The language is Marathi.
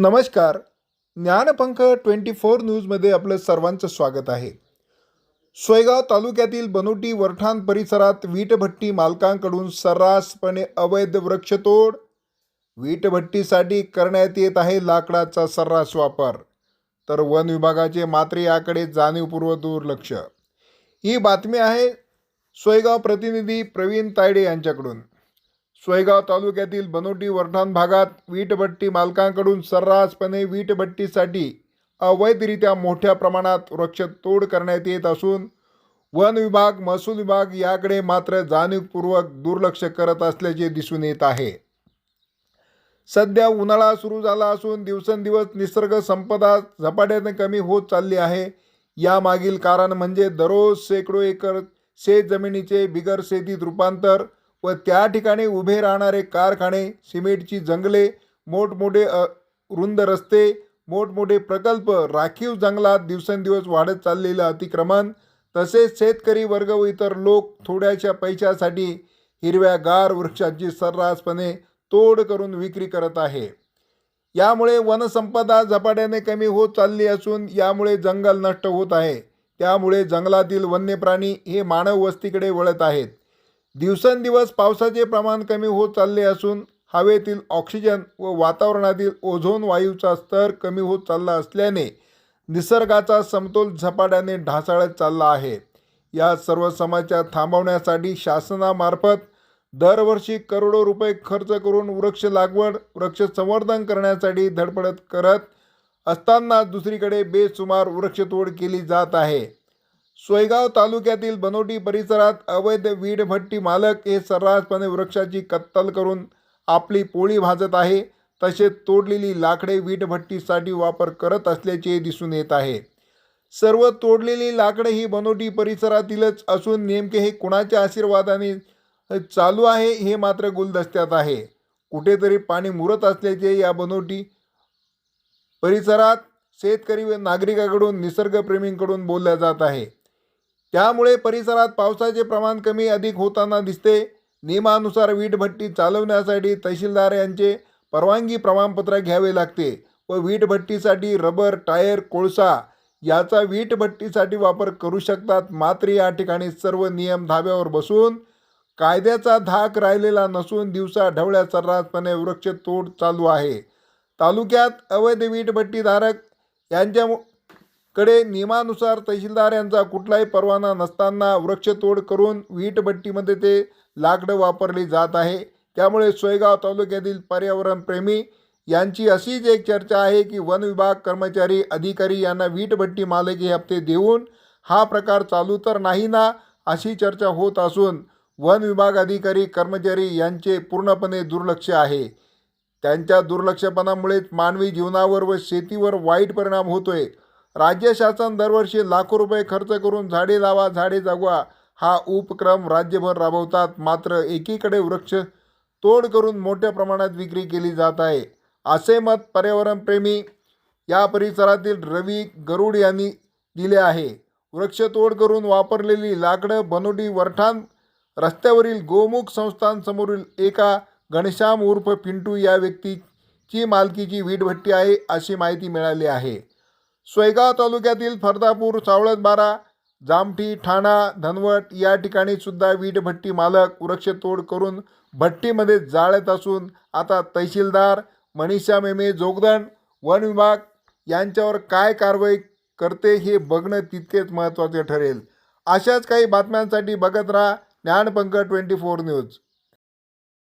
नमस्कार. ज्ञानपंख ट्वेंटी फोर न्यूजमध्ये आपलं सर्वांचं स्वागत आहे. सोयगाव तालुक्यातील बनोटी वरठाण परिसरात वीटभट्टी मालकांकडून सर्रासपणे अवैध वृक्षतोड वीटभट्टीसाठी करण्यात येत आहे लाकडाचा सर्रास वापर. तर वन विभागाचे मात्र याकडे जाणीवपूर्व दुर्लक्ष. ही बातमी आहे सोयगाव प्रतिनिधी प्रवीण तायडे यांच्याकडून. सोयगाव तालुक्यातील बनोटी वरठाण भागात वीटभट्टी मालकांकडून सर्रासपणे वीटभट्टीसाठी अवैधरित्या मोठ्या प्रमाणात वृक्षतोड करण्यात येत असून वन विभाग महसूल विभाग याकडे मात्र जाणीवपूर्वक दुर्लक्ष करत असल्याचे दिसून येत आहे. सध्या उन्हाळा सुरू झाला असून दिवसेंदिवस निसर्ग संपदा झपाट्याने कमी होत चालली आहे. यामागील कारण म्हणजे दररोज शेकडो एकर शेत जमिनीचे बिगर शेतीत रूपांतर व त्या ठिकाणी उभे राहणारे कारखाने सिमेंटची जंगले मोठमोठे रुंद रस्ते मोठमोठे प्रकल्प राखीव जंगलात दिवसेंदिवस वाढत चाललेलं अतिक्रमण तसेच शेतकरी वर्ग व इतर लोक थोड्याशा पैशासाठी हिरव्यागार वृक्षांची सर्रासपणे तोड करून विक्री करत आहे. यामुळे वनसंपदा झपाट्याने कमी होत चालली असून यामुळे जंगल नष्ट होत आहे. त्यामुळे जंगलातील वन्य प्राणी हे मानव वस्तीकडे वळत आहेत. दिवसेंदिवस पावसाचे प्रमाण कमी होत चालले असून हवेतील ऑक्सिजन व वातावरणातील ओझोन वायूचा स्तर कमी होत चालला असल्याने निसर्गाचा समतोल झपाट्याने ढासाळत चालला आहे. या सर्व समस्या थांबवण्यासाठी शासनामार्फत दरवर्षी करोडो रुपये खर्च करून वृक्ष लागवड वृक्ष संवर्धन करण्यासाठी धडपडत करत असताना दुसरीकडे बेसुमार वृक्षतोड केली जात आहे. सोयगाव तालुक्यातील बनोटी परिसरात अवैध वीडभट्टी मालक हे सर्रासपणे वृक्षाची कत्तल करून आपली पोळी भाजत आहे. तसेच तोडलेली लाकडे वीटभट्टीसाठी वापर करत असल्याचे दिसून येत आहे. सर्व तोडलेली लाकडे ही बनोटी परिसरातीलच असून नेमके हे कुणाच्या आशीर्वादाने चालू आहे हे मात्र गुलदस्त्यात आहे. कुठेतरी पाणी मुरत असल्याचे या बनोटी परिसरात शेतकरी व नागरिकाकडून निसर्गप्रेमींकडून बोलल्या जात आहे. त्यामुळे परिसरात पावसाचे प्रमाण कमी अधिक होताना दिसते. नियमानुसार वीटभट्टी चालवण्यासाठी तहसीलदार यांचे परवानगी प्रमाणपत्र घ्यावे लागते व वीटभट्टीसाठी रबर टायर कोळसा याचा वीटभट्टीसाठी वापर करू शकतात. मात्र या ठिकाणी सर्व नियम धाब्यावर बसून कायद्याचा धाक राहिलेला नसून दिवसा ढवळ्या सर्रासपणे वृक्षतोड चालू आहे. तालुक्यात अवैध वीटभट्टीधारक यांच्या कडे नियमानुसार तहसीलदार यांचा कुठलाही परवाना नसताना वृक्षतोड करून वीटभट्टीमध्ये ते लाकडं वापरली जात आहे. त्यामुळे सोयगाव तालुक्यातील पर्यावरणप्रेमी यांची अशीच एक चर्चा आहे की वन विभाग कर्मचारी अधिकारी यांना वीटभट्टी मालकी हप्ते देऊन हा प्रकार चालू तर नाही ना अशी चर्चा होत असून वन विभाग अधिकारी कर्मचारी यांचे पूर्णपणे दुर्लक्ष आहे. त्यांच्या दुर्लक्षपणामुळेच मानवी जीवनावर व शेतीवर वाईट परिणाम होतोय. राज्य शासन दरवर्षी लाखो रुपये खर्च करून झाडे लावा झाडे जगवा हा उपक्रम राज्यभर राबवतात. मात्र एकीकडे वृक्ष तोड करून मोठ्या प्रमाणात विक्री केली जात आहे. असे मत पर्यावरणप्रेमी या परिसरातील रवी गरुड यांनी दिले आहे. वृक्षतोड करून वापरलेली लाकडं बनोडी वरठाण रस्त्यावरील गोमुख संस्थांसमोरील एका घनश्याम उर्फ पिंटू या व्यक्तीची मालकीची वीटभट्टी आहे अशी माहिती मिळाली आहे. सोयगाव तालुक्यातील फरदापूर सावळतबारा जामठी ठाणा धनवट या ठिकाणी सुद्धा वीटभट्टी मालक वृक्षतोड करून भट्टीमध्ये जाळत असून आता तहसीलदार मनीषा मेमे जोगदंड वन विभाग यांच्यावर काय कारवाई करते हे बघणं तितकेच महत्त्वाचे ठरेल. अशाच काही बातम्यांसाठी बघत राहा ज्ञानपंक ट्वेंटी फोर न्यूज.